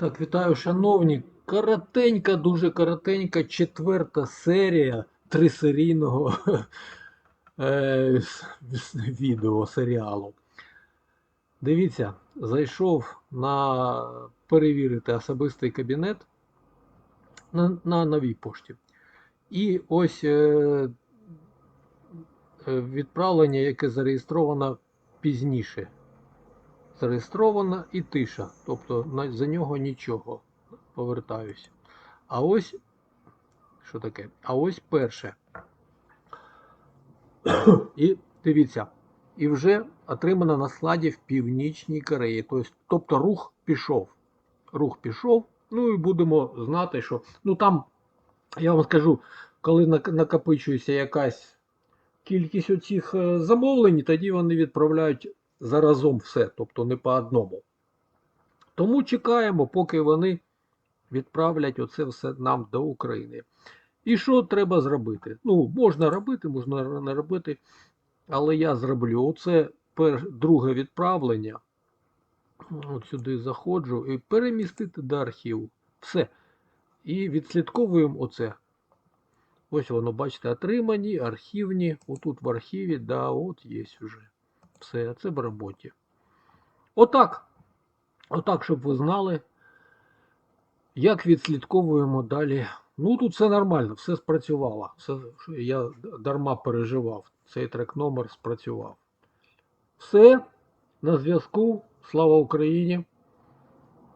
Так, вітаю, шановні. Коротенька, дуже коротенька четверта серія трисерійного е, відео серіалу. Дивіться, зайшов на перевірити особистий кабінет на, на новій пошті. І ось е, е, відправлення, яке зареєстровано пізніше. Зареєстрована і тиша. Тобто за нього нічого. Повертаюсь. А ось. Що таке? А ось перше. І дивіться. І вже отримано на складі в Північній Кореї. Тобто, тобто рух пішов. Рух пішов. Ну і будемо знати, що. Ну там, я вам скажу, коли накопичується якась кількість оцих е, замовлень, тоді вони відправляють заразом все, тобто не по одному. Тому чекаємо, поки вони відправлять оце все нам до України. І що треба зробити? Ну, можна робити, можна не робити, але я зроблю. Оце пер, друге відправлення. От сюди заходжу і перемістити до архіву. Все. І відслідковуємо оце. Ось воно, бачите, отримані, архівні. Отут в архіві, да, от є вже. Все, це в роботі. Отак. Отак, щоб ви знали, як відслідковуємо далі. Ну тут все нормально, все спрацювало. Все, я дарма переживав. Цей трек номер спрацював. Все, на зв'язку. Слава Україні!